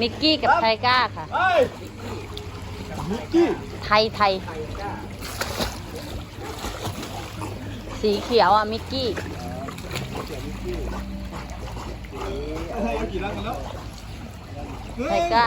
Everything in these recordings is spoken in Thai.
มิกกี้กับไทก้าค่ะมิกกี้ไทยไทย สีเขียวอะ มิกกี้ไทก้า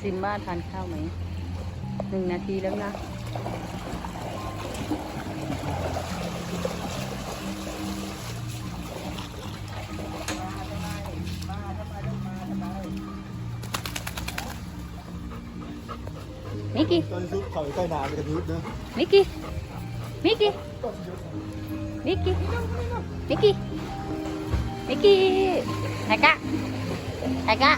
ซิมบ้าทานข้าวไหมหนึ่งนาทีแล้วนะมิกกี้ตอนซุปเขาใกล้นามันจะยุดนะมิกกี้มิกกี้มิกกี้มิกกี้มิกกี้ไทก้าไทก้า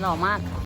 หล่อมาก